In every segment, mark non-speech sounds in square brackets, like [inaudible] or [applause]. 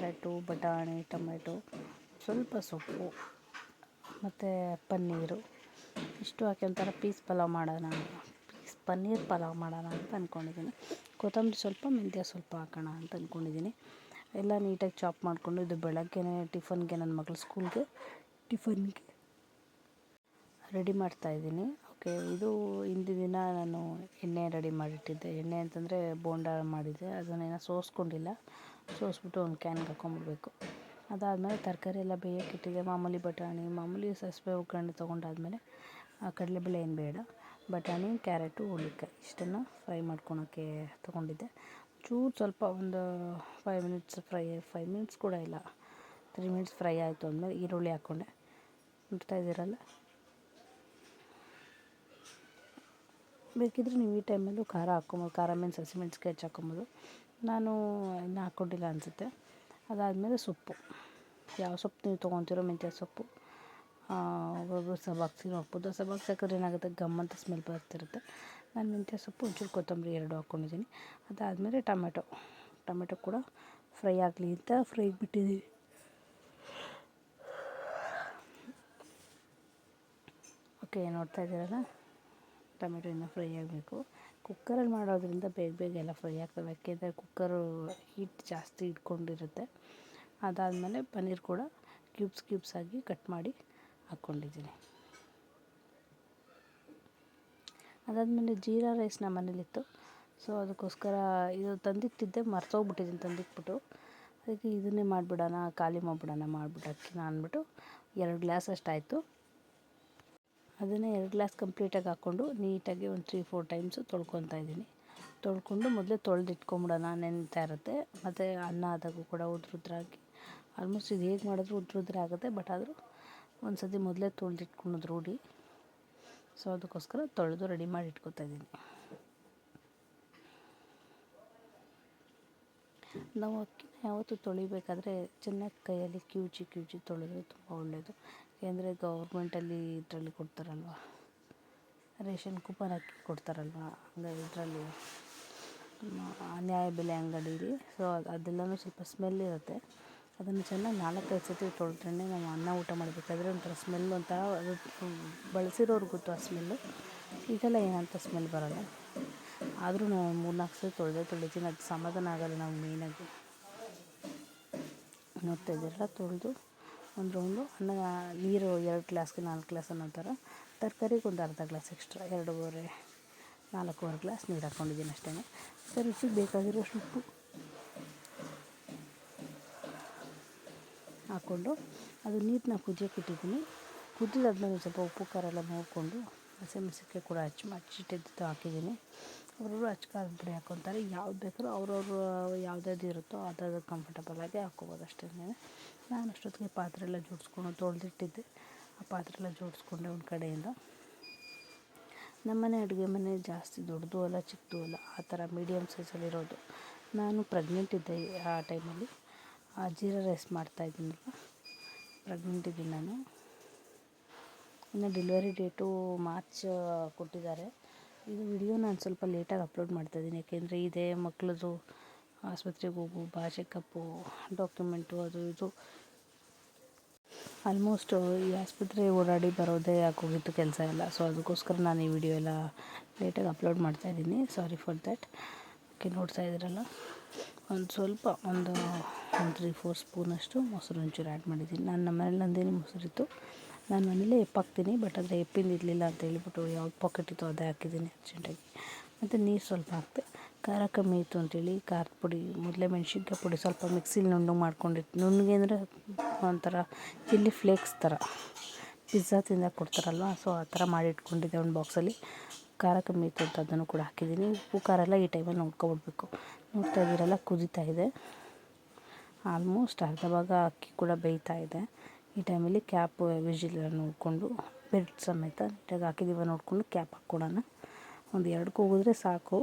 Carrot, ಬಟಾಣಿ, tomato, ಸ್ವಲ್ಪ ಸೊಪ್ಪು ಮತ್ತು ಪನ್ನೀರು. ಇಷ್ಟು ಹಾಕಿ ಒಂಥರ ಪೀಸ್ ಪಲಾವ್ ಮಾಡೋಣ ಪೀಸ್ ಪನ್ನೀರ್ ಪಲಾವ್ ಮಾಡೋಣ ಅಂತ ಅಂದ್ಕೊಂಡಿದ್ದೀನಿ ಕೊತ್ತಂಬರಿ ಸ್ವಲ್ಪ, ಮೆಂತ್ಯ ಸ್ವಲ್ಪ ಹಾಕೋಣ ಅಂತ ಅಂದ್ಕೊಂಡಿದ್ದೀನಿ ಎಲ್ಲ ನೀಟಾಗಿ ಚಾಪ್ ಮಾಡಿಕೊಂಡು ಇದು ಬೆಳಗ್ಗೆನೇ ಟಿಫನ್ಗೆ ನನ್ನ ಮಗಳ ಸ್ಕೂಲ್ಗೆ, ಟಿಫನ್ಗೆ ರೆಡಿ ಮಾಡ್ತಾಯಿದ್ದೀನಿ ಓಕೆ, ಇದು ಹಿಂದಿನ ದಿನ ನಾನು ಎಣ್ಣೆ ರೆಡಿ ಮಾಡಿಟ್ಟಿದ್ದೆ. ಎಣ್ಣೆ ಅಂತಂದರೆ ಬೋಂಡ ಮಾಡಿದ್ದೆ. ಅದನ್ನೇನೋ ಸೋಸ್ಕೊಂಡಿಲ್ಲ. ಸೋಸ್ಬಿಟ್ಟು ಒಂದು ಕ್ಯಾನ್ಗೆ ಹಾಕ್ಕೊಂಬಿಡ್ಬೇಕು ಅದಾದಮೇಲೆ ತರಕಾರಿ ಎಲ್ಲ ಬೇಯೋಕೆ ಇಟ್ಟಿದ್ದೆ ಮಾಮೂಲಿ ಬಟಾಣಿ, ಮಾಮೂಲಿ ಸಾಸಿವೆ ಒಗ್ಗರಣೆ ತೊಗೊಂಡಾದ್ಮೇಲೆ ಕಡಲೆಬೇಳೆ ಏನು ಬೇಡ. ಬಟಾಣಿ, ಕ್ಯಾರೆಟು ಹುಳ್ಳಿಕಾಯಿ ಇಷ್ಟನ್ನು ಫ್ರೈ ಮಾಡ್ಕೊಳೋಕ್ಕೆ ತೊಗೊಂಡಿದ್ದೆ. ಚೂರು ಸ್ವಲ್ಪ ಒಂದು five minutes fry five minutes ಕೂಡ ಇಲ್ಲ. ತ್ರೀ ಮಿನಿಟ್ಸ್ ಫ್ರೈ ಆಯಿತು ಅಂದಮೇಲೆ ಈರುಳ್ಳಿ ಹಾಕ್ಕೊಂಡೆ ನೋಡ್ತಾ ಇದ್ದೀರಲ್ಲ ಬೇಕಿದ್ರೆ ನೀವು ಈ ಟೈಮಲ್ಲೂ ಖಾರ ಹಾಕ್ಕೊಬೋದು. ಖಾರ ಮೀನ್ಸ್ ಹಸಿಮೆಣ್ಸಿಕಾಯಿ ಹೆಚ್ಚು ಹಾಕ್ಕೊಬೋದು. ನಾನು ಇನ್ನೂ ಹಾಕ್ಕೊಂಡಿಲ್ಲ ಅನಿಸುತ್ತೆ. ಅದಾದಮೇಲೆ ಸೊಪ್ಪು. ಯಾವ ಸೊಪ್ಪು ನೀವು ತೊಗೊತೀರೋ ಮೆಂತ್ಯ ಸೊಪ್ಪು ಒಬ್ಬೊಬ್ಬರು ಸಬ್ಬಾಕ್ಸಿನೂ ಹಾಕ್ಬೋದು. ಸಬ್ಬಾಕ್ಸಿ ಹಾಕಿದ್ರೆ ಏನಾಗುತ್ತೆ? ಗಮ್ ಅಂತ ಸ್ಮೆಲ್ ಬರ್ತಿರುತ್ತೆ. ನಾನು ಮೆಂತ್ಯ ಸೊಪ್ಪು ಒಂಚೂರು ಕೊತ್ತಂಬರಿ ಎರಡು ಹಾಕ್ಕೊಂಡಿದ್ದೀನಿ ಅದಾದಮೇಲೆ ಟೊಮೆಟೊ. ಟೊಮೆಟೊ ಕೂಡ ಫ್ರೈ ಆಗಲಿ ಅಂತ ಫ್ರೈಗೆ ಬಿಟ್ಟಿದ್ದೀನಿ ಓಕೆ ನೋಡ್ತಾ ಇದ್ದೀರಲ್ಲ? ಟೊಮೆಟೊ ಇನ್ನೂ ಫ್ರೈ ಆಗಬೇಕು. ಕುಕ್ಕರಲ್ಲಿ ಮಾಡೋದರಿಂದ ಬೇಗ ಬೇಗ ಎಲ್ಲ ಫ್ರೈ ಆಗ್ತವೆ. ಯಾಕೆಂದರೆ ಕುಕ್ಕರು ಹೀಟ್ ಜಾಸ್ತಿ ಇಟ್ಕೊಂಡಿರುತ್ತೆ. ಅದಾದಮೇಲೆ ಪನ್ನೀರ್ ಕೂಡ ಕ್ಯೂಬ್ಸ್ ಕ್ಯೂಬ್ಸ್ ಆಗಿ ಕಟ್ ಮಾಡಿ ಹಾಕ್ಕೊಂಡಿದ್ದೀನಿ ಅದಾದಮೇಲೆ ಜೀರಾ ರೈಸ್ ನಮ್ಮ ಮನೇಲಿತ್ತು. ಸೊ ಅದಕ್ಕೋಸ್ಕರ ಇದು ತಂದಿಟ್ಟಿದ್ದೆ, ಮರ್ತೋಗ್ಬಿಟ್ಟಿದ್ದೀನಿ ತಂದಿಟ್ಬಿಟ್ಟು. ಅದಕ್ಕೆ ಇದನ್ನೇ ಮಾಡಿಬಿಡೋಣ, ಖಾಲಿ ಮಾಡಿಬಿಡೋಣ ಮಾಡಿಬಿಟ್ಟು ಅಕ್ಕಿನ ಅಂದ್ಬಿಟ್ಟು ಎರಡು ಗ್ಲಾಸ್ ಅಷ್ಟಾಯಿತು. ಅದನ್ನೇ ಎರಡು ಗ್ಲಾಸ್ ಕಂಪ್ಲೀಟಾಗಿ ಹಾಕ್ಕೊಂಡು ನೀಟಾಗಿ ಒಂದು ತ್ರೀ ಫೋರ್ ಟೈಮ್ಸು ತೊಳ್ಕೊತಾ ಇದ್ದೀನಿ. ತೊಳ್ಕೊಂಡು ಮೊದಲೇ ತೊಳೆದಿಟ್ಕೊಂಬಿಡೋಣ, ನೆನೀತಾ ಇರುತ್ತೆ. ಮತ್ತು ಅನ್ನ ಆದಾಗೂ ಕೂಡ ಉದ್ರುದ್ರಾಗಿ ಆಲ್ಮೋಸ್ಟ್ ಇದು ಹೇಗೆ ಮಾಡಿದ್ರು ಉದ್ರುದ್ರ ಆಗುತ್ತೆ ಬಟ್ ಆದರೂ ಒಂದು ಸತಿ ಮೊದಲೇ ತೊಳೆದಿಟ್ಕೊಳೋದು ರೂಢಿ. ಸೊ ಅದಕ್ಕೋಸ್ಕರ ತೊಳೆದು ರೆಡಿ ಮಾಡಿ ಇಟ್ಕೊತಾ ಇದ್ದೀನಿ. ನಾವು ಅಕ್ಕಿನ ಯಾವತ್ತೂ ತೊಳಿಬೇಕಾದ್ರೆ ಚೆನ್ನಾಗಿ ಕೈಯಲ್ಲಿ ಕಿವುಚಿ ಕಿವುಚಿ ತೊಳೆದ್ರೆ ತುಂಬ ಒಳ್ಳೆಯದು ಏಕೆಂದರೆ ಗೌರ್ಮೆಂಟಲ್ಲಿ ಇದರಲ್ಲಿ ಕೊಡ್ತಾರಲ್ವ? ರೇಷನ್ ಕೂಪನ್ ಹಾಕಿ ಕೊಡ್ತಾರಲ್ವ? ಹಂಗಾಗಿ ಇದರಲ್ಲಿ ನ್ಯಾಯಬೆಲೆ ಅಂಗಡೀಲಿ. ಸೊ ಅದೆಲ್ಲನೂ ಸ್ವಲ್ಪ ಸ್ಮೆಲ್ ಇರುತ್ತೆ. ಅದನ್ನು ಚೆನ್ನಾಗಿ ನಾಲ್ಕೈದು ಸತಿ ತೊಳೆದ್ರೆ ನಾವು ಅನ್ನ ಊಟ ಮಾಡಬೇಕಾದ್ರೆ ಒಂಥರ ಸ್ಮೆಲ್ ಒಂಥರ ಅದು ಬಳಸಿರೋರ್ಗೆ ಗೊತ್ತು ಆ ಸ್ಮೆಲ್ಲು ಇದೆಲ್ಲ ಏನಂತ ಸ್ಮೆಲ್ ಬರೋಲ್ಲ. ಆದರೂ ನಾವು ಮೂರು ನಾಲ್ಕು ಸತಿ ತೊಳೆದೇ ತೊಳಿತೀನಿ ಅದು ಸಮಾಧಾನ ಆಗೋಲ್ಲ ನಾವು ಮೇಯ್ನಾಗಿ ನೋಡ್ತಾ ಇದ್ದೀರಲ್ಲ, ತೊಳೆದು ಒಂದು ರೌಂಡು, ಅನ್ನ, ನೀರು ಎರಡು ಗ್ಲಾಸ್ಗೆ ನಾಲ್ಕು ಗ್ಲಾಸ್ ಅನ್ನೋ ಥರ. ತರಕಾರಿಗೆ ಒಂದು ಅರ್ಧ ಗ್ಲಾಸ್ ಎಕ್ಸ್ಟ್ರಾ, ಎರಡೂವರೆ, ನಾಲ್ಕೂವರೆ ಗ್ಲಾಸ್ ನೀರು ಹಾಕ್ಕೊಂಡಿದ್ದೀನಿ ಅಷ್ಟೇ. ಸೊ, ರುಚಿಗೆ ಬೇಕಾಗಿರೋಷ್ಟು ಉಪ್ಪು ಹಾಕ್ಕೊಂಡು, ಅದು ನೀರನ್ನ ಕುದಿಯೋಕೆ ಇಟ್ಟಿದ್ದೀನಿ. ಕುದಿದಾದ್ಮೇಲೆ ಸ್ವಲ್ಪ ಉಪ್ಪು, ಖಾರ ಎಲ್ಲ ನೋಡಿಕೊಂಡು ಹಸಿಮೆಣ್ಸಿನ್ಕಾಯಿ ಕೂಡ ಹಚ್ಚಿ ಹಚ್ಚಿಟ್ಟಿದ್ದು ಹಾಕಿದ್ದೀನಿ. ಅವರವರು ಖಾರದ ಪುಡಿ ಹಾಕ್ಕೊತಾರೆ ಯಾವ್ದು ಬೇಕಾದ್ರೂ ಅವ್ರವ್ರು ಯಾವ್ದು ಇರುತ್ತೋ ಅದ್ರದ್ದು ಕಂಫರ್ಟಬಲ್ ಆಗಿ ಹಾಕ್ಕೊಬೋದು ಅಷ್ಟೇ. ನಾನು ಅಷ್ಟೊತ್ತಿಗೆ ಪಾತ್ರೆ ಎಲ್ಲ ಜೋಡಿಸ್ಕೊಂಡು ತೊಳೆದಿಟ್ಟಿದ್ದೆ. ಆ ಪಾತ್ರೆ ಎಲ್ಲ ಜೋಡಿಸ್ಕೊಂಡೆ ಒಂದು ಕಡೆಯಿಂದ. ನಮ್ಮನೆ ಅಡುಗೆ ಮನೆ ಜಾಸ್ತಿ ದೊಡ್ಡದು ಅಲ್ಲ, ಚಿಕ್ಕದು ಅಲ್ಲ, ಆ ಥರ ಮೀಡಿಯಮ್ ಸೈಜಲ್ಲಿರೋದು ನಾನು ಪ್ರೆಗ್ನೆಂಟ್ ಇದ್ದೆ ಆ ಟೈಮಲ್ಲಿ ಆ ಜೀರಾ ರೈಸ್ ಮಾಡ್ತಾಯಿದ್ದೀನಲ್ಲ ಪ್ರೆಗ್ನೆಂಟ್ ಇದ್ದೀನಿ ನಾನು. ಇನ್ನು ಡೆಲಿವರಿ ಡೇಟು ಮಾರ್ಚ್ ಕೊಟ್ಟಿದ್ದಾರೆ. ಇದು ವಿಡಿಯೋ ನಾನು ಸ್ವಲ್ಪ ಲೇಟಾಗಿ ಅಪ್ಲೋಡ್ ಮಾಡ್ತಾಯಿದ್ದೀನಿ ಯಾಕೆಂದರೆ ಇದೇ ಮಕ್ಳದ್ದು ಆಸ್ಪತ್ರೆಗೆ ಹೋಗು ಬಾ ಚೆಕಪ್ಪು ಡಾಕ್ಯುಮೆಂಟು ಅದು ಇದು. ಆಲ್ಮೋಸ್ಟ್ ಈ ಆಸ್ಪತ್ರೆ ಓಡಾಡಿ ಬರೋದೇ ಆಗೋಗಿತ್ತು ಕೆಲಸ ಎಲ್ಲ. ಸೊ ಅದಕ್ಕೋಸ್ಕರ ನಾನು ಈ ವಿಡಿಯೋ ಎಲ್ಲ ಲೇಟಾಗಿ ಅಪ್ಲೋಡ್ ಮಾಡ್ತಾ ಇದ್ದೀನಿ. ಸಾರಿ ಫಾರ್ ದ್ಯಾಟ್ ಓಕೆ ನೋಡ್ತಾ ಇದ್ದೀರಲ್ಲ? ಒಂದು ಸ್ವಲ್ಪ, ಒಂದು ಒಂದು ತ್ರೀ ಫೋರ್ ಸ್ಪೂನಷ್ಟು ಮೊಸರು ಒಂಚೂರು ಆ್ಯಡ್ ಮಾಡಿದ್ದೀನಿ. ನಾನು ನಮ್ಮ ಮನೇಲಿ ನಂದೇನು ಮೊಸರಿತ್ತು ನಾನು ಮನೇಲೇ ಎಪ್ಪಾಕ್ತೀನಿ ಬಟ್ ಆದರೆ ಎಪ್ಪಿಂದ ಇರಲಿಲ್ಲ ಅಂತ ಹೇಳ್ಬಿಟ್ಟು ಯಾವ ಪಾಕೆಟ್ ಇತ್ತು ಅದೇ ಹಾಕಿದ್ದೀನಿ ಅರ್ಜೆಂಟಾಗಿ ಮತ್ತು ನೀರು ಸ್ವಲ್ಪ ಹಾಕಿದೆ ಖಾರ ಕಮ್ಮಿ ಇತ್ತು ಅಂತೇಳಿ ಖಾರದ ಪುಡಿ, ಮೊದಲೇ ಮೆಣ್ಸಿನ್ಕಾಯಿ ಪುಡಿ ಸ್ವಲ್ಪ ಮಿಕ್ಸಿಲಿ ನುಣ್ಣಗೆ ಮಾಡ್ಕೊಂಡಿತ್ತು ನುಣ್ಣಗೆ ಅಂದರೆ ಒಂಥರ ಚಿಲ್ಲಿ ಫ್ಲೇಕ್ಸ್ ಥರ. ಪಿಜ್ಜಾ ತಿಂದಾಗ ಕೊಡ್ತಾರಲ್ವ, ಸೊ ಆ ಥರ ಮಾಡಿ ಇಟ್ಕೊಂಡಿದ್ದೆ ಒಂದು ಬಾಕ್ಸಲ್ಲಿ ಖಾರ ಕಮ್ಮಿ ಇತ್ತು ಅಂತ ಅದನ್ನು ಕೂಡ ಹಾಕಿದ್ದೀನಿ. ಉಪ್ಪು, ಖಾರ ಎಲ್ಲ ಈ ಟೈಮಲ್ಲಿ ನೋಡ್ಕೊಬಿಡ್ಬೇಕು. ನೋಡ್ತಾ ಇದ್ದೀರಲ್ಲ, ಕುದೀತಾ ಇದೆ. ಆಲ್ಮೋಸ್ಟ್ ಅರ್ಧ ಭಾಗ ಅಕ್ಕಿ ಕೂಡ ಬೇಯ್ತಾ ಇದೆ. ಈ ಟೈಮಲ್ಲಿ ಕ್ಯಾಪ್ ವಿಜಿಲ್ ನೋಡಿಕೊಂಡು, ಬೆಡ್ ಸಮೇತ ನೀಟಾಗಿ ಹಾಕಿದ್ದೀವ ನೋಡಿಕೊಂಡು ಕ್ಯಾಪ್ ಹಾಕ್ಕೊಡೋಣ. ಒಂದು ಎರಡು ಕೂಗಿದ್ರೆ ಸಾಕು.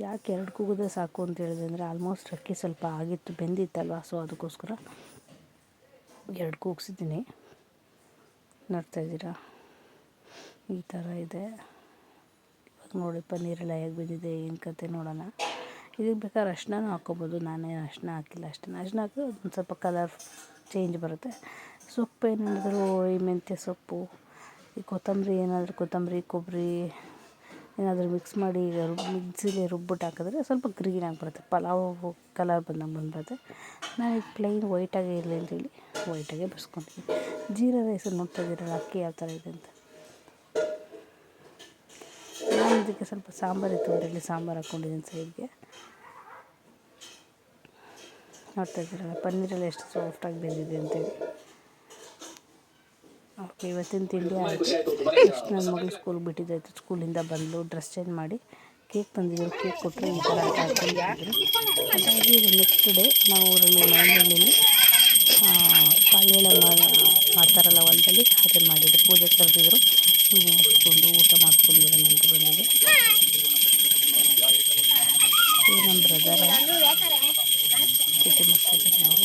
ಯಾಕೆ ಎರಡು ಕೂಗಿದ್ರೆ ಸಾಕು ಅಂತ ಹೇಳಿದೆ ಅಂದರೆ ಆಲ್ಮೋಸ್ಟ್ ಅಕ್ಕಿ ಸ್ವಲ್ಪ ಆಗಿತ್ತು, ಬೆಂದಿತ್ತಲ್ವ? ಸೊ ಅದಕ್ಕೋಸ್ಕರ ಎರಡು ಕೂಗಿಸಿದ್ದೀನಿ ನೋಡ್ತಾಯಿದ್ದೀರಾ ಈ ಥರ ಇದೆ. ನೋಡಿ ಪನ್ನೀರೆಲ್ಲ ಹೇಗೆ ಬಿದ್ದಿದೆ ಏನು ಕತೆ ನೋಡೋಣ. ಇದಕ್ಕೆ ಬೇಕಾದ್ರೆ ಅರ್ಶಿನನೂ ಹಾಕ್ಕೊಬೋದು. ನಾನೇನು ಅಷ್ಟನ್ನ ಹಾಕಿಲ್ಲ ಅಷ್ಟೇ. ಅಷ್ಟನ್ನ ಹಾಕಿದ್ರೆ ಒಂದು ಸ್ವಲ್ಪ ಕಲರ್ ಚೇಂಜ್ ಬರುತ್ತೆ. ಸೊಪ್ಪು ಏನಾದರೂ ಈ ಮೆಂತ್ಯ ಸೊಪ್ಪು, ಈ ಕೊತ್ತಂಬರಿ ಏನಾದರೂ ಕೊತ್ತಂಬರಿ, ಕೊಬ್ಬರಿ ಏನಾದರೂ ಮಿಕ್ಸ್ ಮಾಡಿ ಮಿಕ್ಸಿಲಿ ರುಬ್ಬಿಟ್ಟು ಹಾಕಿದ್ರೆ ಸ್ವಲ್ಪ ಗ್ರೀನ್ ಆಗಿಬಿಡುತ್ತೆ ಪಲಾವ್ ಕಲರ್ ಬಂದಂಗೆ ಬಂದ್ಬಿಡುತ್ತೆ. ನಾನು ಈಗ ಪ್ಲೈನ್ ವೈಟಾಗೇ ಇರಲಿಲ್ಲ ಅಂತೇಳಿ ವೈಟಾಗೆ ಬಸ್ಕೊತೀನಿ ಜೀರಾ ರೈಸ್ ನೋಡ್ತಾ ಇದ್ದೀರಲ್ಲ ಅಕ್ಕಿ ಯಾವ ಥರ ಇದೆ ಅಂತ. ನಾನು ಇದಕ್ಕೆ ಸ್ವಲ್ಪ ಸಾಂಬಾರು ಇತ್ತು ಅದರಲ್ಲಿ ಸಾಂಬಾರು ಹಾಕ್ಕೊಂಡಿದ್ದೀನಿ ಸೈಡ್ಗೆ ನೋಡ್ತಾ ಇದ್ದೀರಲ್ಲ, ಪನ್ನೀರೆಲ್ಲ ಎಷ್ಟು ಸಾಫ್ಟಾಗಿ ಬೆಂದಿದೆ ಅಂತೇಳಿ ಓಕೆ, ಇವತ್ತಿನ ತಿಂಡಿ ಆಯಿತು. ಎಷ್ಟು ನನ್ನ ಮಗಳು ಸ್ಕೂಲ್ ಬಿಟ್ಟಿದ್ದಾಯಿತು. ಸ್ಕೂಲಿಂದ ಬಂದು ಡ್ರೆಸ್ ಚೇಂಜ್ ಮಾಡಿ ಕೇಕ್ ತಂದಿದ್ದರು ಕೇಕ್ ಕೊಟ್ಟರೆ ಈ ಥರ ಆಟ ಆಡ್ಕೊಂಡಿದ್ರು ಹಾಗಾಗಿ ನೆಕ್ಸ್ಟ್ ಡೇ ನಾವು ಊರಲ್ಲಿ ಮನೆಯಲ್ಲಿ ಕಾಳುಗಳ ಮಾಡ್ತಾರಲ್ಲ ಹೊಲದಲ್ಲಿ ಅದನ್ನು ಮಾಡಿದ್ರು ಪೂಜೆ ಕರೆದಿದ್ರು. ಪೂಜೆ ಮುಗಿಸ್ಕೊಂಡು ಊಟ ಮಾಡಿಸ್ಕೊಂಡಿರೋಣ ಅಂತ ಬಂದಿದೆ. ನಮ್ಮ ಬ್ರದರ ಕುಟುಂಬ ನಾವು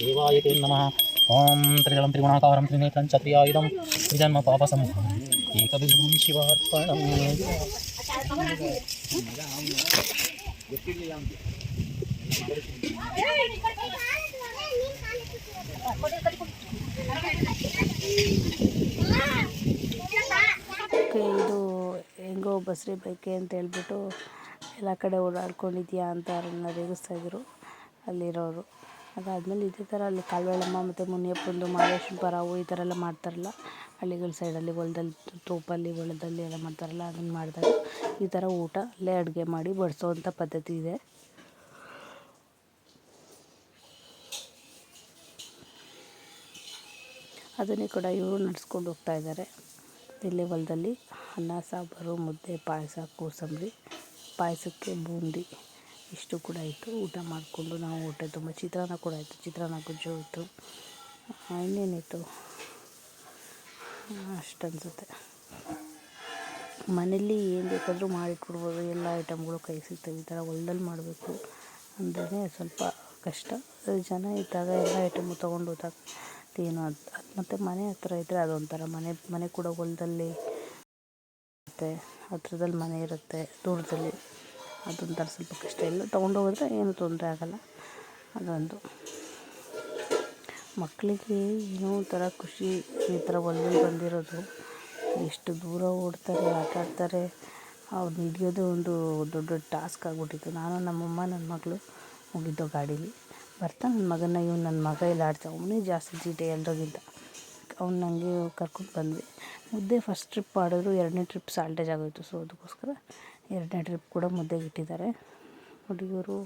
దేవాయ తే నమ ఓం త్రిజలం త్రిగుణాకారం త్రినేత్రం చత్రియాయుధం త్రిజన్మ పాపసం ఏకబిందం శివార్పణం ಇದು ಹೆಂಗೋ ಬಸ್ರಿ ಬೈಕೆ ಅಂತ ಹೇಳ್ಬಿಟ್ಟು ಎಲ್ಲ ಕಡೆ ಓಡಾಡ್ಕೊಂಡಿದ್ಯಾ ಅಂತ ಅವರನ್ನ ರೇಗಿಸ್ತಾ ಇದ್ರು ಅಲ್ಲಿರೋರು. ಅದಾದ್ಮೇಲೆ ಇದೇ ಥರ ಅಲ್ಲಿ ಕಾಲ್ವೇಳಮ್ಮ ಮತ್ತು ಮುನಿಯಪ್ಪಂದು ಮಹದೇಶ್ವರನ ಪರಾವು ಈ ಥರ ಎಲ್ಲ ಮಾಡ್ತಾರಲ್ಲ, ಹಳ್ಳಿಗಳ ಸೈಡಲ್ಲಿ, ಹೊಲ್ದಲ್ಲಿ ತೋಪಲ್ಲಿ, ಹೊಲದಲ್ಲಿ ಎಲ್ಲ ಮಾಡ್ತಾರಲ್ಲ, ಅದನ್ನು ಮಾಡಿದಾಗ ಈ ಥರ ಊಟ ಅಲ್ಲೇ ಅಡುಗೆ ಮಾಡಿ ಬಡಿಸೋವಂಥ ಪದ್ಧತಿ ಇದೆ. ಅದನ್ನೇ ಕೂಡ ಇವರು ನಡೆಸ್ಕೊಂಡು ಹೋಗ್ತಾ ಇದ್ದಾರೆ. ಇಲ್ಲೇ ಹೊಲದಲ್ಲಿ ಅನ್ನ, ಸಾಂಬಾರು, ಮುದ್ದೆ, ಪಾಯಸ, ಕೋಸಂಬರಿ, ಪಾಯಸಕ್ಕೆ ಬೂಂದಿ. ಇಷ್ಟು ಕೂಡ ಇತ್ತು ಊಟ ಮಾಡಿಕೊಂಡು ನಾವು ಊಟ ತುಂಬ ಚಿತ್ರಾನ್ನ ಕೂಡ ಇತ್ತು ಚಿತ್ರಾನ್ನ ಗೊಜ್ಜು ಇತ್ತು ಇನ್ನೇನಿತ್ತು? ಅಷ್ಟು ಅನಿಸುತ್ತೆ. ಮನೇಲಿ ಏನು ಬೇಕಾದರೂ ಮಾಡಿಟ್ಬಿಡ್ಬೋದು ಎಲ್ಲ ಐಟಮ್ಗಳು ಕೈ ಸಿಗ್ತವೆ. ಈ ಥರ ಹೊಲ್ದಲ್ಲಿ ಮಾಡಬೇಕು ಅಂದ್ರೆ ಸ್ವಲ್ಪ ಕಷ್ಟ. ಜನ ಇದ್ದಾಗ ಎಲ್ಲ ಐಟಮು ತೊಗೊಂಡು ಹೋದಾಗ ಏನು ಅದು ಮತ್ತು ಮನೆ ಹತ್ರ ಇದ್ದರೆ ಅದೊಂಥರ. ಮನೆ ಮನೆ ಕೂಡ ಹೊಲದಲ್ಲಿ ಮತ್ತು ಹತ್ರದಲ್ಲಿ ಮನೆ ಇರುತ್ತೆ. ದೂರದಲ್ಲಿ. ಅದೊಂಥರ ಸ್ವಲ್ಪ ಕಷ್ಟ ಎಲ್ಲ ತೊಗೊಂಡೋಗಿದ್ರೆ ಏನು ತೊಂದರೆ ಆಗೋಲ್ಲ. ಅದೊಂದು. ಮಕ್ಕಳಿಗೆ ಏನೋ ಒಂಥರ ಖುಷಿ, ಈ ಥರ ಹೊಲ್ದಲ್ಲಿ ಬಂದಿರೋದು. ಎಷ್ಟು ದೂರ ಓಡ್ತಾರೆ, ಆಟ ಆಡ್ತಾರೆ. ಅವ್ರನ್ನ ಹಿಡಿಯೋದು ಒಂದು ದೊಡ್ಡ ಟಾಸ್ಕ್ ಆಗಿಬಿಟ್ಟಿತ್ತು. ನಾನು ನಮ್ಮಮ್ಮ ನನ್ನ ಮಗಳು ಹೋಗಿದ್ದೋ ಗಾಡೀಲಿ. ಬರ್ತಾ ನನ್ನ ಮಗನ ಇವ್ನು ನನ್ನ ಮಗ ಇಲ್ಲಿ, ಆಡ್ತಾ. ಅವನೇ ಜಾಸ್ತಿ ಜೀಟೆ ಎಲ್ಲರಿಗಿಂತ ಅವ್ನು ನನಗೆ ಕರ್ಕೊಂಡು ಬಂದ್ವಿ. ಮುದ್ದೆ ಫಸ್ಟ್ ಟ್ರಿಪ್ ಮಾಡಿದ್ರು, ಎರಡನೇ ಟ್ರಿಪ್ ಸಾಲ್ಟೇಜ್ ಆಗೋಯಿತು. ಸೊ ಅದಕ್ಕೋಸ್ಕರ ಎರಡನೇ ಟ್ರಿಪ್ ಕೂಡ ಮುದ್ದೆಗೆ ಇಟ್ಟಿದ್ದಾರೆ. ಹುಡುಗಿಯರು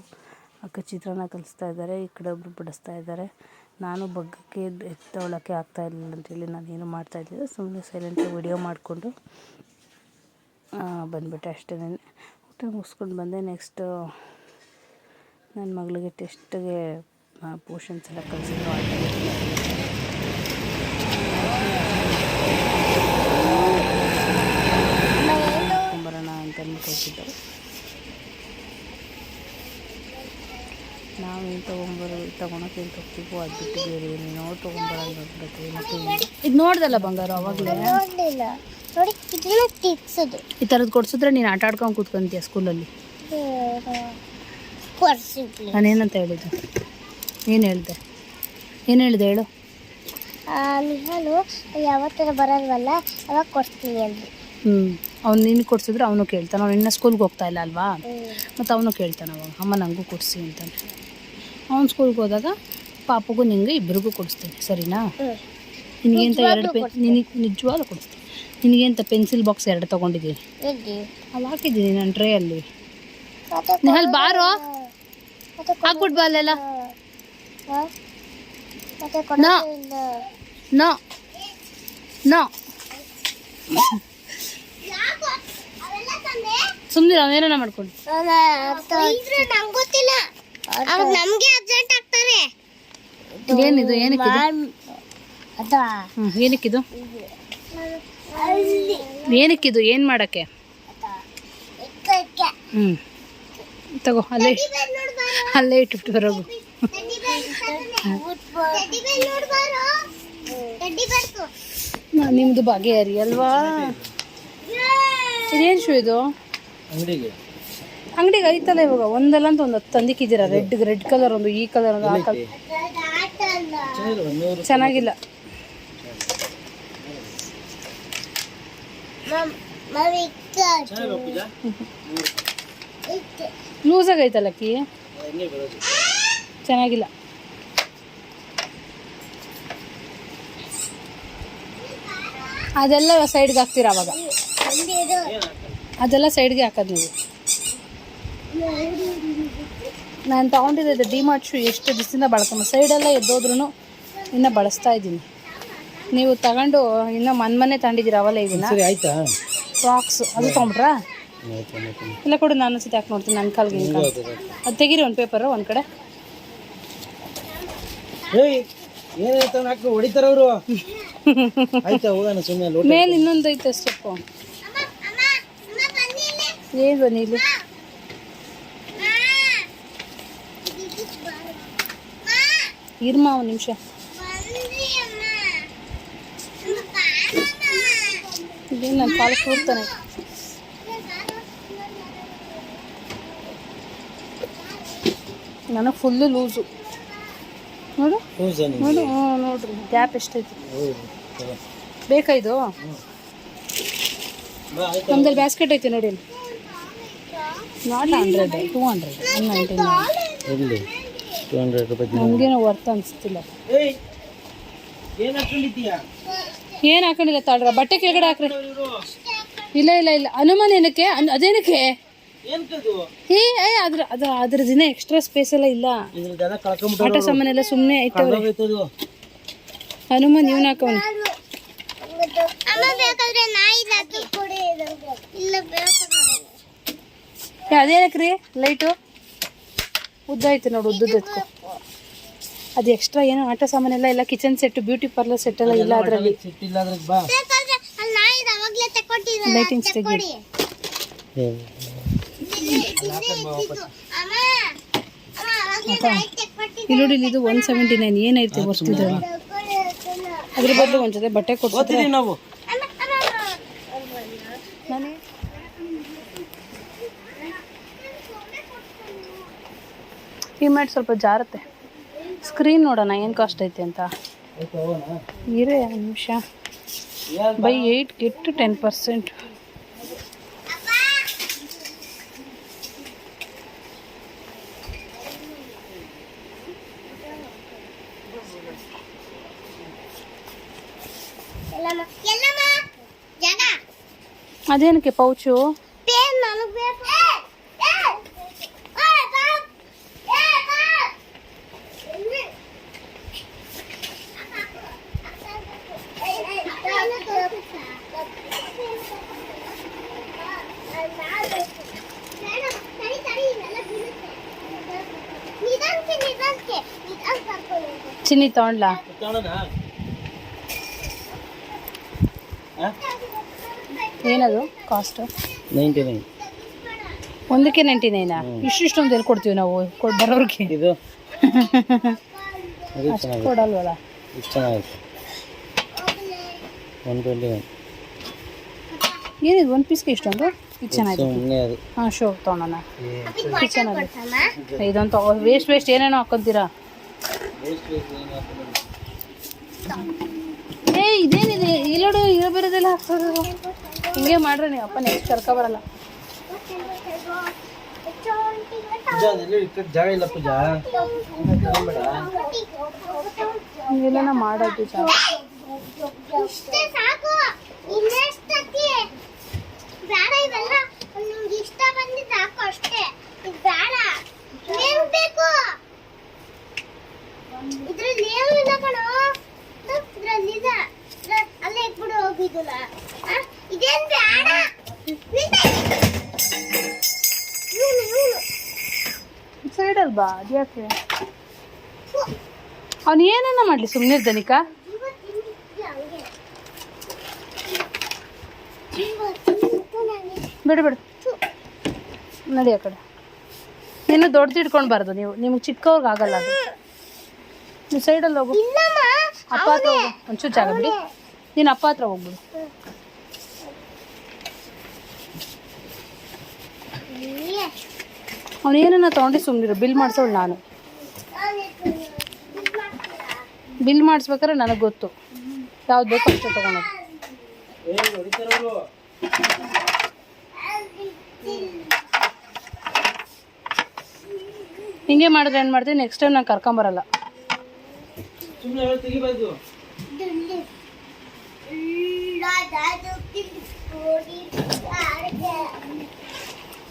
ಅಕ್ಕ ಚಿತ್ರಾನ್ನ ಕಲಿಸ್ತಾ ಇದ್ದಾರೆ, ಈ ಕಡೆ ಒಬ್ಬರು ಬಡಿಸ್ತಾ ಇದ್ದಾರೆ. ನಾನು ಬಗ್ಗಕ್ಕೆ ಎತ್ತೊಳಕ್ಕೆ ಆಗ್ತಾ ಇರಲಿಲ್ಲ ಅಂತೇಳಿ ನಾನು ಏನು ಮಾಡ್ತಾ ಇದ್ದಿಲ್ಲ ಸುಮ್ಮನೆ ಸೈಲೆಂಟಾಗಿ ವಿಡಿಯೋ ಮಾಡಿಕೊಂಡು ಬಂದುಬಿಟ್ಟೆ ಅಷ್ಟೇ ಊಟ ಮುಗಿಸ್ಕೊಂಡು ಬಂದೆ. ನೆಕ್ಸ್ಟು ನನ್ನ ಮಗಳಿಗೆ ಟೆಸ್ಟ್ಗೆ ಪೋರ್ಷನ್ಸ್ ಎಲ್ಲ ಕಲಿಸಿದ್ರು. ಬರೋಣ ಅಂತ ಅನ್ಕೊತಿದ್ದೆ ನಾವು ಏನು ತೊಗೊಂಬರೋ ತೊಗೊಳಕ್ಕೆ ಏನು ಹೋಗ್ತೀವೋ ಅದು ಬಿಟ್ಟು ಬೇರೆ ಏನೇನೋ ತೊಗೊಂಬರಂಗೆ ಇದು ನೋಡ್ದಲ್ಲ ಬಂಗಾರ ಅವಾಗಲೇ? ನೋಡಲಿಲ್ಲ. ನೋಡಿ ಇದನ್ನ ತಿಕ್ಸೋದು ಈ ಥರದ್ದು ಕೊಡ್ಸಿದ್ರೆ ನೀನು ಆಟ ಆಡ್ಕೊಂಡು ಕೂತ್ಕೊಂತೀಯ ಸ್ಕೂಲಲ್ಲಿ? ನಾನೇನಂತ ಹೇಳಿದ್ದು? ಏನು ಹೇಳಿದೆ? ಏನು ಹೇಳಿದೆ ಹೇಳು? ನಾನು ಯಾವತ್ತರ ಬರಲ್ವಲ್ಲ ಅವಾಗ ಕೊಡ್ತೀನಿ ಅಂದ್ರಿ ಹ್ಞೂ ಅವ್ನು ನಿನ್ನ ಕೊಡ್ಸಿದ್ರೆ ಅವನು ಕೇಳ್ತಾನೆ. ಅವ್ನು ಇನ್ನೂ ಸ್ಕೂಲ್ಗೆ ಹೋಗ್ತಾ ಇಲ್ಲ ಅಲ್ವಾ? ಮತ್ತು ಅವನು ಕೇಳ್ತಾನೆ ಅವಾಗ ಅಮ್ಮ ನನಗೂ ಕೊಡಿಸಿ ಅಂತಾನೆ. ಅವ್ನು ಸ್ಕೂಲ್ಗೆ ಹೋದಾಗ ಪಾಪಗೂ ನಿಂಗೆ ಇಬ್ಬರಿಗೂ ಕೊಡಿಸ್ತೀನಿ ಸರಿನಾ? ನಿನಗೆಂತ ಎರಡು ಪೆನ್ ನಿನಗೆ ನಿಜವಾಗ್ಲೂ ಕೊಡಿಸ್ತೀನಿ. ನಿನಗೆಂತ ಪೆನ್ಸಿಲ್ ಬಾಕ್ಸ್ ಎರಡು ತೊಗೊಂಡಿದ್ದೀನಿ ಅಲ್ಲಿ ಹಾಕಿದ್ದೀನಿ ನನ್ನ ಟ್ರೇ ಅಲ್ಲಿ. ನೆಹಲ್ ಬಾರೋ. ಹಾಕ್ಬಿಟ್ಟು ಬಾ ಅಲ್ಲೆಲ್ಲ. ನೋ. ನೋ. ಸುಮ್ಮನೆ ಅವನೇನ ಮಾಡ್ಕೊಂಡು. ನಂಗೆ ಗೊತ್ತಿಲ್ಲ. ಅವಾಗ ನಮ್ಗೆ ಅರ್ಜೆಂಟ್ ಆಗ್ತಾರೆ ಏನಿದು ಹ್ಞೂ ಏನಕ್ಕಿದು? ಏನಕ್ಕಿದು ಏನು ಮಾಡೋಕ್ಕೆ? ಹ್ಞೂ ತಗೋ ಅಲ್ಲೇ ನೋಡ್ಬಾರ ಅಲ್ಲೇ ಇಟ್ಬಿಟ್ಟು ಬರೋಗು. ನಿಮ್ದು ಟೆಡ್ಡಿ ಬರ್ತು ನಿಮ್ಮದು ಬಗೆಹರಿ ಅಲ್ವಾ? ಇದೇನು ಶೂ ಇದು? ಅಂಗಡಿಗೆ. ಅಂಗಡಿಗೆ ಐತಲ್ಲ ಇವಾಗ? ಒಂದಲ್ಲ ಅಂತ ಒಂದು ಹತ್ತು ತಂದಿಕ್ಕಿದ್ದೀರಾ ರೆಡ್ ರೆಡ್ ಕಲರ್ ಒಂದು ಈ ಕಲರ್ ಒಂದು ಆ ಕಲರ್ ಚೆನ್ನಾಗಿಲ್ಲ. ಲೂಸ್ ಆಗೈತಲ್ಲ ಅಕ್ಕಿ ಇಕ್ಕ ಲೂಸಾಗಿ ಐತಲ್ಲ ಕಿ ಚೆನ್ನಾಗಿಲ್ಲ. ಅದೆಲ್ಲ ಸೈಡ್ಗೆ ಹಾಕ್ತೀರ ಅವಾಗ? ಅದೆಲ್ಲ ಸೈಡ್ಗೆ ಹಾಕೋದು ನೀವು. ನಾನು ತೊಗೊಂಡಿದ್ದೆ ಡಿಮಾರ್ಟ್ ಶೂ ಎಷ್ಟು ದಿವಸದಿಂದ ಬಳಕೊಂಬ ಸೈಡೆಲ್ಲ ಎದ್ದೋದ್ರೂ ಇನ್ನೂ ಬಳಸ್ತಾ ಇದ್ದೀನಿ. ನೀವು ತಗೊಂಡು ಇನ್ನು ಮನ್ ಮನೆ ತಗೊಂಡಿದ್ದೀರ ಅವಲ್ಲ ಇದನ್ನ? ಆಯ್ತಾ? ಫ್ರಾಕ್ಸ್ ಅದು ಆಯ್ತು ಇಲ್ಲ ಕೊಡು ನಾನು ಸತಿ ಹಾಕಿ ನೋಡ್ತೀನಿ ನನ್ನ ಕಾಲ್ಗೆ ಅದು ತೆಗೀರಿ ಒಂದು ಪೇಪರು ಒಂದು ಕಡೆ. ಹಾಕಿ ಆಯ್ತಾ ಹೋಗೋಣ ಸುಮ್ಮನೆ ಲೋಟ ಮೇಲೆ ಇನ್ನೊಂದು ಐತೆ ಸ್ಟೆಪ್ಪು ಅಮ್ಮ ಅಮ್ಮ ಅಮ್ಮ ಬನ್ನಿ ಇಲ್ಲಿ ಏನು ಬನ್ನಿ ಇರ್ಮಾ ಒಂದು ನಿಮಿಷ. ಇದೇನು ನನ್ನ ಕಾಲು ಕೂರ್ತಾನೆ ನನಗೆ ಫುಲ್ಲು ಲೂಸು ನೋಡು. ನೋಡು ಹ್ಞೂ ನೋಡ್ರಿ ಗ್ಯಾಪ್ ಎಷ್ಟೈತಿ. ಬೇಕಾ ಇದು? ನಮ್ದಲ್ಲಿ ಬ್ಯಾಸ್ಕೆಟ್ ಐತಿ ನೋಡಿ ಇಲ್ಲಿ not hundred two hundred one ninety ಎಲ್ಲಿ ಟೂ ಹಂಡ್ರೆಡ್ ರೂಪಾಯಿ ನಮಗೇನು ವರ್ತ್ ಅನಿಸ್ತಿಲ್ಲ. ಏಯ್ ಏನು ಹಾಕೊಂಡಿಲ್ಲ ತಾಳ್ರ? ಬಟ್ಟೆ ಕೆಳಗಡೆ ಹಾಕ್ರಿ. ಇಲ್ಲ ಇಲ್ಲ ಇಲ್ಲ. ಹನುಮಾನ್ ಏನಕ್ಕೆ? ಅನ್- ಅದೇನಕ್ಕೆ? ಏ ಏ ಅದ್ರ ಅದ್ರ ಅದ್ರ ದಿನ ಎಕ್ಸ್ಟ್ರಾ ಸ್ಪೇಸ್ ಎಲ್ಲ ಇಲ್ಲ. ಆಟ ಸಾಮಾನ್ ಸಾಮಾನೆಲ್ಲ ಸುಮ್ಮನೆ ಐತವ್ರೆ ಹನುಮಾನ್ ಇವನ್ ಹಾಕವನು ಇಲ್ಲ. ಅದೇನಕ್ರಿ ಲೈಟು ಉದ್ದ ಐತೆ ನೋಡು ಉದ್ದದ್ದು ಎತ್ಕೊ ಅದು ಎಕ್ಸ್ಟ್ರಾ ಏನು ಆಟ ಸಾಮಾನೆಲ್ಲ ಇಲ್ಲ kitchen set beauty parlour set ಎಲ್ಲ ಇಲ್ಲ ಅದರಲ್ಲಿ. ಲೈಟಿಂಗ್ಸ್ ತೆಗಿ ಇಲ್ಲಿ ನೋಡಿ ಇಲ್ಲಿ ಇದು ಒನ್ ಸೆವೆಂಟಿ ನೈನ್ ಏನೈತೆ ಬರ್ತಿದ್ರಲ್ಲ ಅದ್ರ ಬದಲು ಒಂದು ಜೊತೆ ಬಟ್ಟೆ ಕೊಡ್ತೀವಿ ನಾವು ಅಮ್ಮ ಅಮ್ಮ ನಾನೇ ಈ ಮ್ಯಾಟ್ ಸ್ವಲ್ಪ ಜಾರುತ್ತೆ. ಸ್ಕ್ರೀನ್ ನೋಡೋಣ ಏನು ಕಾಸ್ಟ್ ಐತೆ ಅಂತ. ಆಯ್ತು ಹೋಗೋಣ ಇರೇ ಒಂದು ನಿಮಿಷ. ಏನ್ buy eight get ten percent Yellamma ಎಲ್ಲಮ್ಮ ಜಾಗ ಅದೇನಕ್ಕೆ ಪೌಚು ಪೇನ್ ನನಗೆ ಬೇಕು ಏ, ಏ, ಏ, ಬಾ. ಏ, ಬಾ. ಎಲ್ಲಿ? ಏ, ಏ, ನಾನು ತೋರಿಸ್ತಾ? ಬೇಡ, ತಡಿ, ತಡಿ, ಇವೆಲ್ಲ ಬೀಳುತ್ತೆ. ನಿಧಾನಕ್ಕೆ ನಿಧಾನಕ್ಕೆ ನಿಧಾನ ಕರ್ಕೊಂಡು ಹೋಗು. ಚಿನ್ನಿ ತಗೊಂಡ್ಲಾ? ಏನದು ಕಾಸ್ಟ್ ನೈಂಟಿ ನೈನ್ ಒಂದಕ್ಕೆ ನೈಂಟಿ ನೈನಾ ಇಷ್ಟಿಷ್ಟೊಂದು ಎಲ್ಲಿ ಕೊಡ್ತೀವಿ ನಾವು ಕೊಡ್ ಬರೋರಿಗೆ? ಇದು? [laughs] ಅಷ್ಟು ಕೊಡಲ್ವಲ್ಲ? ಒನ್ ಟ್ವೆಂಟಿ ನೈನ್ ಏನಿದು ಒಂದು ಪೀಸ್ಗೆ ಇಷ್ಟೊಂದು? ಇದು ಚೆನ್ನಾಗಿದೆ. ಹಾಂ ಶೋ ತೊಗೊಳೋಣ. ಇದೊಂದು ತಗೋ ವೇಸ್ಟ್ ವೇಸ್ಟ್ ಏನೇನೋ ಹಾಕೊಂತೀರಾ? ಏ ಇದೇನಿದೆ? ಇಲ್ಲೋಡು ಇರೋ ಬರೋದೆಲ್ಲ ಹಾಕ್ತಾರೆ? ಹಿಂಗೆ ಮಾಡ್ರಿ ನೀವು ಅಪ್ಪ ನೆಕ್ಸ್ಟ್ ಕರ್ಕ ಬರಲ್ಲ. ಪೂಜಾ ಜಾಗ ಇಲ್ಲ ಪೂಜಾ? ಮಾಡೋದು ಜಾಗ. ಇಷ್ಟೇ ಸಾಕು. ಇನ್ನೆಷ್ಟಕ್ಕೆ? ಬೇಡ ಇವೆಲ್ಲ. ನಿಮ್ಗೆ ಇಷ್ಟ ಬಂದಿದ್ದು ಹಾಕು ಅಷ್ಟೇ. ಬೇಡ. ಬೇಕು. ಬಾ ಅದ್ಯಾಕೆ ಅವನು ಏನನ್ನ ಮಾಡಲಿ ಸುಮ್ಮನೆ ದನಿಕಾ. ನನಗೆ ಬಿಡು ಬಿಡು. ನಡಿ ಆ ಕಡೆ. ನೀನು ದೊಡ್ಡದು ಇಟ್ಕೊಳ್ಬಾರ್ದು ನೀವು. ನಿಮ್ಗೆ ಚಿಕ್ಕವ್ರಿಗೆ ಆಗಲ್ಲ ಅದು. ನೀವು ಸೈಡಲ್ಲಿ ಹೋಗು. ಅಪ್ಪ ಹತ್ರ ಹೋಗು. ಒಂಚೂರು ಜಾಗ ಬಿಡಿ. ನೀನು ಅಪ್ಪ ಹತ್ರ ಹೋಗ್ಬಿಡು. ಅವ್ನು ಏನನ್ನ ತೊಗೊಂಡು ಸುಮ್ಮನಿರು ಬಿಲ್ ಮಾಡಿಸೋಳು ನಾನು. ಬಿಲ್ ಮಾಡಿಸ್ಬೇಕಾದ್ರೆ ನನಗೆ ಗೊತ್ತು. ಯಾವ್ದು ಬೇಕು ಅಷ್ಟೇ ತೊಗೊಳೋದು ಹಿಂಗೆ. ಮಾಡಿದ್ರೆ ಏನು ಮಾಡ್ತೀನಿ ನೆಕ್ಸ್ಟ್ ಟೈಮ್ ನಾನು ಕರ್ಕೊಂಬರಲ್ಲ.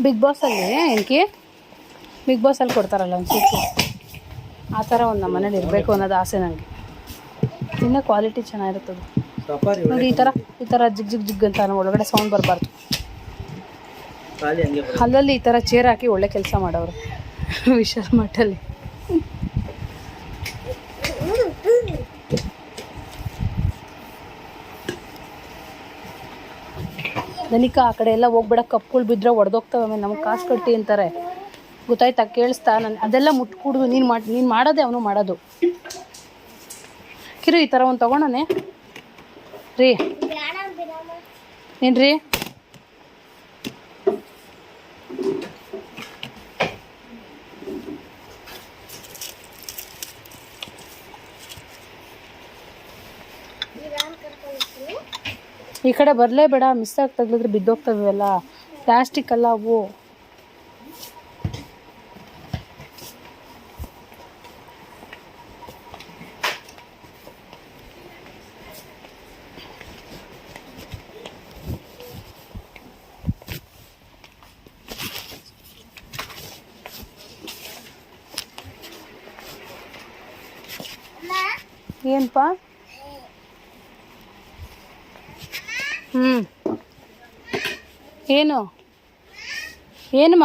ಬಿಗ್ ಬಾಸಲ್ಲಿ ಏನಕ್ಕೆ ಬಿಗ್ ಬಾಸಲ್ಲಿ ಕೊಡ್ತಾರಲ್ಲ ಒಂದು ಸೀಟು. ಆ ಥರ ಒಂದು ನಮ್ಮ ಮನೇಲಿ ಇರಬೇಕು ಅನ್ನೋದು ಆಸೆ ನನಗೆ ಇನ್ನೂ ಕ್ವಾಲಿಟಿ ಚೆನ್ನಾಗಿರುತ್ತದೆ. ನೋಡಿ ಈ ಥರ ಈ ಥರ ಜಿಗ್ ಜಿಗ್ ಜಿಗ್ ಅಂತ ಒಳಗಡೆ ಸೌಂಡ್ ಬರಬಾರ್ದು. ಅಲ್ಲಲ್ಲಿ ಈ ಥರ ಚೇರ್ ಹಾಕಿ ಒಳ್ಳೆ ಕೆಲಸ ಮಾಡೋರು. ವಿಶಾಲ್ ಮಠಲ್ಲಿ ದನಿಕ ಆ ಕಡೆ ಎಲ್ಲ ಹೋಗ್ಬೇಡ ಕಪ್ಪುಗಳು ಬಿದ್ದರೆ ಒಡೆದೋಗ್ತವೆ ಆಮೇಲೆ ನಮಗೆ ಕಾಸು ಕಟ್ಟಿ ಅಂತಾರೆ. ಗೊತ್ತಾಯ್ತಾ? ಕೇಳಿಸ್ತಾ? ನಾನು ಅದೆಲ್ಲ ಮುಟ್ಕೂಡ್ದು ನೀನು ಮಾಡಿ, ನೀನು ಮಾಡೋದೆ ಅವನು ಮಾಡೋದು. ಕಿರು, ಈ ಥರ ಒಂದು ತೊಗೊಳನೆ ರೀ. ಏನ್ರಿ? ಈ ಕಡೆ ಬರಲೇ ಬೇಡ ಮಿಸ್ ಆಗಿ ತಗ್ಲಿದ್ರೆ ಬಿದ್ದೋಗ್ತವೆ ಎಲ್ಲ ಪ್ಲಾಸ್ಟಿಕ್ ಅಲ್ಲ ಅವು. ಏನಪ್ಪ ಹ್ಞೂ ಏನು? ಏನಮ್ಮ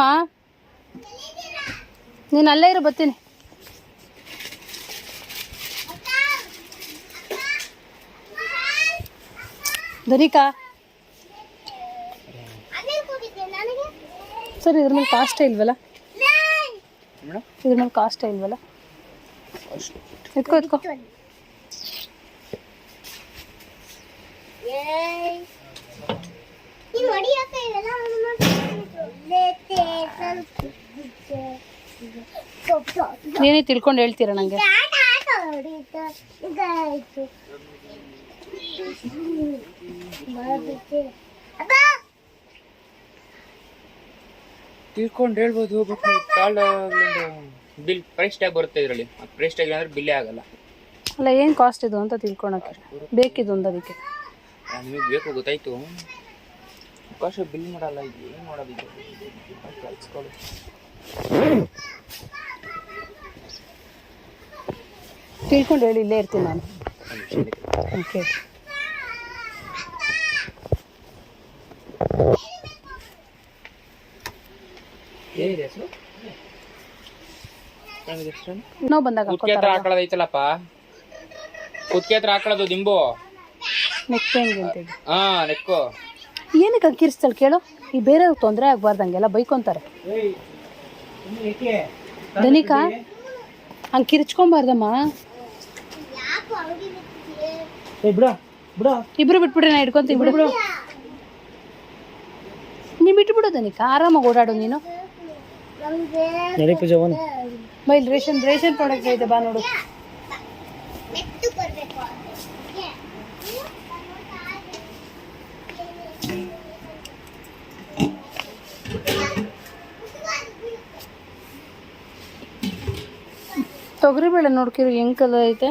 ನೀನು ಅಲ್ಲೇ ಇರು ಬರ್ತೀನಿ. ಧನಿಕಾ ಸರ್ ಇದ್ರ ಮೇಲೆ ಕಾಸ್ಟೇ ಇಲ್ವಲ್ಲ? ಇದ್ರ ಮೇಲೆ ಕಾಸ್ಟೇ ಇಲ್ವಲ್ಲ? ಎತ್ಕೋ ಎತ್ಕೋ. ನೀನು ಹೊಡಿಯಕ್ಕ ಇವೆಲ್ಲ ಏನೇ ತಿಳ್ಕೊಂಡು ಹೇಳ್ತೀರಾ ನನಗೆ ತಿಳ್ಕೊಂಡು ಹೇಳ್ಬೋದು but call bill price tag ಬರುತ್ತೆ ಇದರಲ್ಲಿ. ಪ್ರೈಸ್ ಟ್ಯಾಗ್ ಅಂದ್ರೆ ಬಿಲ್ಲೇ ಆಗಲ್ಲ. ಅಲ್ಲ ಏನು ಕಾಸ್ಟ್ ಇದು ಅಂತ ತಿಳ್ಕೊಳಕ್ಕೆ? ಬೇಕಿದೊಂದು ಅದಕ್ಕೆ. ನಿಮಗೆ ಬೇಕು ಗೊತ್ತಾಯ್ತು ಅವಕಾಶ ಬಿಲ್ ಮಾಡಲ್ಲ ಇದು ಏನು ಮಾಡೋದು ಇದು ಕೆಲ್ಸಗಳು ತಿಳ್ಕೊಂಡು ಹೇಳಿ ಇಲ್ಲೇ ಇರ್ತೀನಿ ನಾನು. ಓಕೆ ಏನಿದೆ ಹೆಸರು? ನಾವು ಬಂದಾಗ ಕುತ್ಕೆ ಹತ್ರ ಐತಲಪ್ಪ ಕುತ್ಕೆ ಹತ್ರ ಹಾಕೊಳ್ಳೋದು ದಿಂಬು. ನೆಕ್ ಪೇನ್ಗೆ ಅಂತ ಹೇಳಿ. ಹಾ ನೆಕ್ಕು. ಏನಕ್ಕೆ ಹಂಗೆ ಕಿರಿಸ್ತಾಳೆ ಕೇಳು. ಈ ಬೇರೆ ತೊಂದರೆ ಆಗ್ಬಾರ್ದಂಗೆಲ್ಲ ಬೈಕೊಂತಾರೆ. ಧನಿಕಾ ಹಂಗೆ ಕಿರ್ಚ್ಕೊಂಬಾರ್ದಮ್ಮ ಇಬ್ರು ಬಿಟ್ಬಿಡ್ರಿ ನಾ ಹಿಡ್ಕೊಂತೀನಿ ಬಿಡು. ನೀನು ಬಿಟ್ಬಿಡು ಧನಿಕಾ ಆರಾಮಾಗಿ ಓಡಾಡು ನೀನು. ಬನ್ನಿ. ರೇಷನ್ ರೇಷನ್ ಪ್ರಾಡಕ್ಟ್ ಐತೆ ಬಾ ನೋಡು. ತೊಗರಿಬೇಳೆ ನೋಡ್ಕಿರಿ ಹೆಂಗ್ ಕಲರ್ ಐತೆ?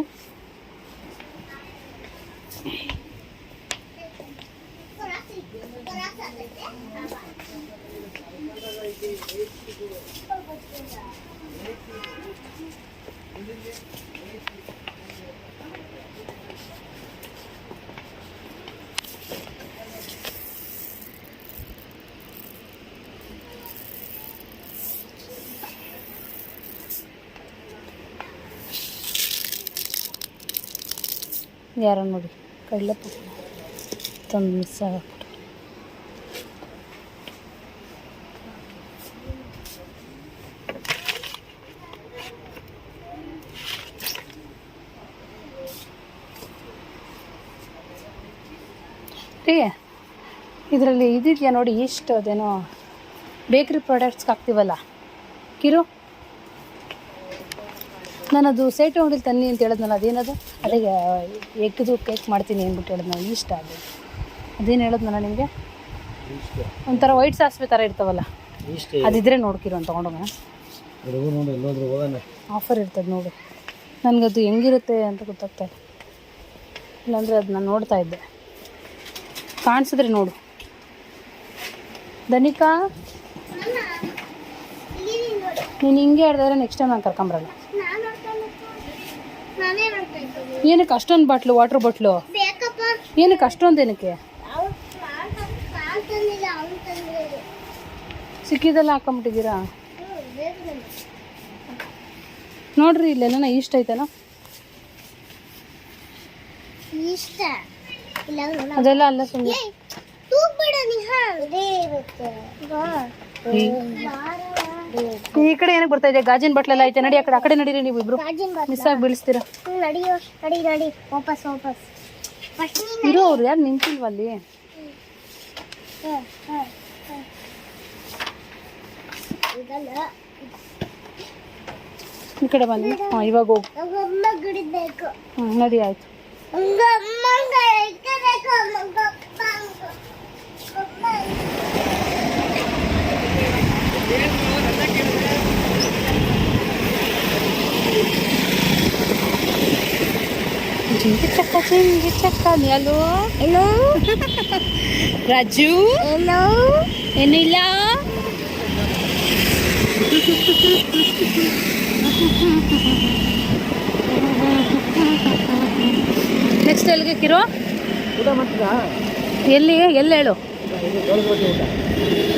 ಯಾರ ನೋಡಿ ಕಡಲೆ ತಂದು ಮಿಸ್ ರೀ ಇದರಲ್ಲಿ ಇದೆಯಾ ನೋಡಿ ಇಷ್ಟು ಅದೇನೋ ಬೇಕ್ರಿ ಪ್ರಾಡಕ್ಟ್ಸ್ಗೆ ಹಾಕ್ತೀವಲ್ಲ? ಕಿರು ನಾನು ಅದು ಸೇಟು ಅಂಗಡಿಲಿ ತನ್ನಿ ಅಂತ ಹೇಳಿದ್ನಲ್ಲ, ಅದೇನದು? ಅದೇ ಎಗ್ದು ಕೇಕ್ ಮಾಡ್ತೀನಿ ಅಂದ್ಬಿಟ್ಟು ಹೇಳಿದ್ನಲ್ಲ ಇಷ್ಟ ಅದು ಅದೇನು ನಾನು ನಿಮಗೆ? ಒಂಥರ ವೈಟ್ ಸಾಸಿವೆ ಥರ ಇರ್ತಾವಲ್ಲ? ಅದಿದ್ರೆ ನೋಡ್ಕಿರು ಹೋಗೋಣ. ಆಫರ್ ಇರ್ತದೆ ನೋಡು. ನನಗದು ಹೆಂಗಿರುತ್ತೆ ಅಂತ ಗೊತ್ತಾಗ್ತಾ ಇಲ್ಲ. ಇಲ್ಲಾಂದರೆ ಅದು ನಾನು ನೋಡ್ತಾ ಇದ್ದೆ. ಕಾಣಿಸಿದ್ರೆ ನೋಡು. ಧನಿಕಾ? ನೀನು ಹಿಂಗೆ ಹೇಳಿದ್ರೆ ನೆಕ್ಸ್ಟ್ ಟೈಮ್ ನಾನು ಕರ್ಕೊಂಬರಲ್ಲ ನಾನು ನೋಡ್ತಾ ಇದ್ದೀನಿ. ನಾನೇ ನೋಡ್ತಾ ಇದ್ದೀನಿ ಏನಕ್ಕೆ ಅಷ್ಟೊಂದು ಬಾಟ್ಲು ವಾಟರ್ ಬಾಟ್ಲು ಏನಕ್ಕೆ ಅಷ್ಟೊಂದು ಏನಕ್ಕೆ? ಸಿಕ್ಕಿದೆಲ್ಲ ಹಾಕೊಂಬಿಟ್ಟಿದ್ದೀರಾ. ನೋಡ್ರಿ ಇಲ್ಲೇನ ಇಷ್ಟ ಐತೆನಾ? ನೋಡ ಅದೆಲ್ಲ ಅಲ್ಲ ಸುಮ್ಮನೆ ಈ ಕಡೆ ಏನಕ್ಕೆ ಬರ್ತಾ ಇದೆ? ಗಾಜಿನ ಬಟ್ಲೆಲ್ಲ ಐತೆ. ನಡಿ ಆ ಕಡೆ ಆ ಕಡೆ ನಡೀರಿ ನೀವು ಇಬ್ರು. ಮಿಸ್ ಆಗಿ ಬೀಳಿಸ್ತೀರಾ? ನಡಿಯೋ ನಡಿ ನಡಿ ವಾಪಸ್ ವಾಪಸ್. ಇರೋ ಅವ್ರು ಯಾರು ನಿಂತಿಲ್ವ ಅಲ್ಲಿ? ಹಾಂ ಹಾಂ ಇದಲ್ಲ. ಈ ಕಡೆ ಬನ್ನಿ. ಹಾಂ ಇವಾಗ ಹೋಗು. ಹ್ಞೂ ನಡಿ ಆಯ್ತು. ನಿಯಲು ಏನು ರಾಜು? ಏನು ಏನು ಇಲ್ಲ ನೆಕ್ಸ್ಟ್ ಎಲ್ಲಿಗೆ ಕಿರೋ? ಊಟ ಮಾಡ್ತೀರಾ ಎಲ್ಲಿ ಎಲ್ಲಿ ಹೇಳು?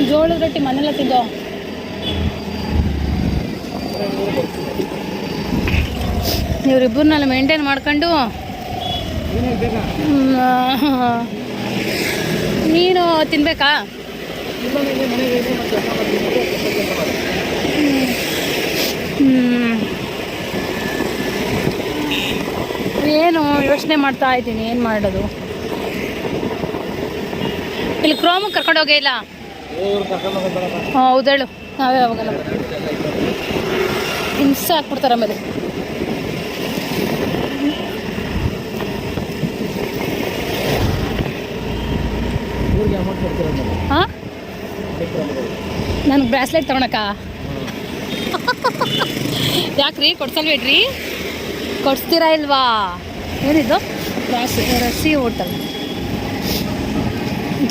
ಜೋಳದ ರೊಟ್ಟಿ ಮನೆಲ್ಲ ತಿಂದೋ. ಇವರಿಬ್ಬರನ್ನೆಲ್ಲ ಮೇಂಟೈನ್ ಮಾಡ್ಕೊಂಡು [laughs] ನೀನು ತಿನ್ಬೇಕಾ. ಏನು ಯೋಚನೆ ಮಾಡ್ತಾ ಇದ್ದೀನಿ, ಏನು ಮಾಡೋದು? ಇಲ್ಲಿ ಕ್ರೋಮ್ ಕರ್ಕೊಂಡು ಹೋಗೇ ಇಲ್ಲ? ಹೌದೇಳು ನಾವೇ ಹೋಗಲ್ಲ. ಹಿಂಸೆ ಹಾಕ್ಬಿಡ್ತಾರೆ ಆಮೇಲೆ. ಹಾಂ? ನನಗೆ ಬ್ರಾಸ್ಲೆಟ್ ತೊಗೊಳಕ ಯಾಕ್ರಿ? ಕೊಡ್ಸಲ್ಬೇಡ್ರಿ ಕೊಡ್ಸ್ತೀರಾ ಇಲ್ವಾ? ಏನಿದು? ರಾಸ್ ರಸಿ ಹೋಟೆಲ್.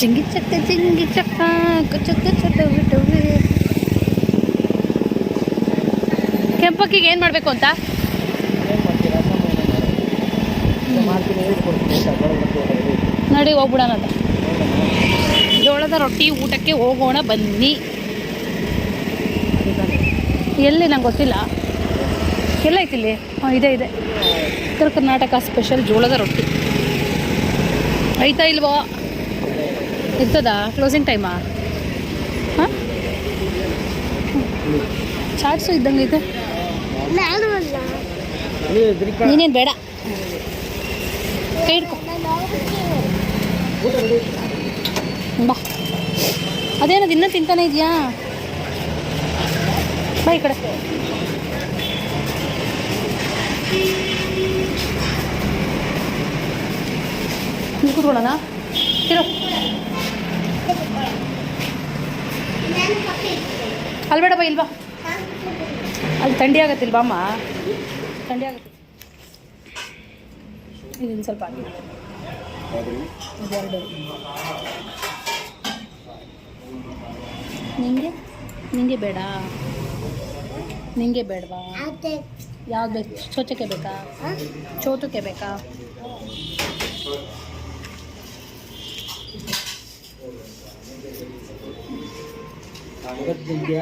ಜಿಂಗಿ ಚಕ್ಕ ಜಿಂಗಿ ಚಕ್ಕ ಚಕ್ಕ ಚಟವಿಟವಿ ಕೆಂಪಕ್ಕಿಗೆ ಏನು ಮಾಡಬೇಕು ಅಂತ? ನಡಿ ಹೋಗ್ಬಿಡೋಣ ಅಂತ. ಜೋಳದ ರೊಟ್ಟಿ ಊಟಕ್ಕೆ ಹೋಗೋಣ, ಬನ್ನಿ. ಎಲ್ಲಿ ನಂಗೆ ಗೊತ್ತಿಲ್ಲ. ಎಲ್ಲ ಐತಿ ಇಲ್ಲಿ? ಹಾಂ, ಇದೆ ಇದೆ. ಉತ್ತರ ಕರ್ನಾಟಕ ಸ್ಪೆಷಲ್ ಜೋಳದ ರೊಟ್ಟಿ. ಐತಾ ಇಲ್ವೋ? ಇರ್ತದಾ? ಕ್ಲೋಸಿಂಗ್ ಟೈಮಾ ಹಾಂ? ಚಾಟ್ಸು ಇದ್ದಂಗೆ ಐತೆ. ನೀನೇನು ಬೇಡ. ಕೈ ಹಿಡ್ಕೊ ನಾನು ಹೋಗ್ಬಿಡ್ತೀನಿ. ಊಟ ರೆಡಿ ಬಾ ಅದೇನದು ಇನ್ನೂ ತಿಂತಾನೆ ಇದೆಯಾ? ಬಾ ಈ ಕಡೆ. ಇಲ್ಲಿ ಕೂತ್ಕೊಳ್ಳೋಣ? ಇರು. ನಾನು ಕಾಫಿ ಅಲ್ಲಿ ಬೇಡ ಬಾ. ಇಲ್ವಾ ಅಲ್ಲಿ ಥಂಡಿ ಆಗತ್ತಿಲ್ವಾ ಅಮ್ಮ ಥಂಡಿ ಆಗತ್ತೆ. ಇದನ್ನು ಸ್ವಲ್ಪ ಹಾಕಿ ಇದೆರಡು ನಿಂಗೆ? ನಿಂಗೆ ಬೇಡ? ನಿಂಗೆ ಬೇಡವಾ? ಯಾವ್ದು ಬೇಕು? ಚೋಚಕ್ಕೆ ಬೇಕಾ? ಚೋತಕ್ಕೆ ಬೇಕಾ? ನಿಮಗೆ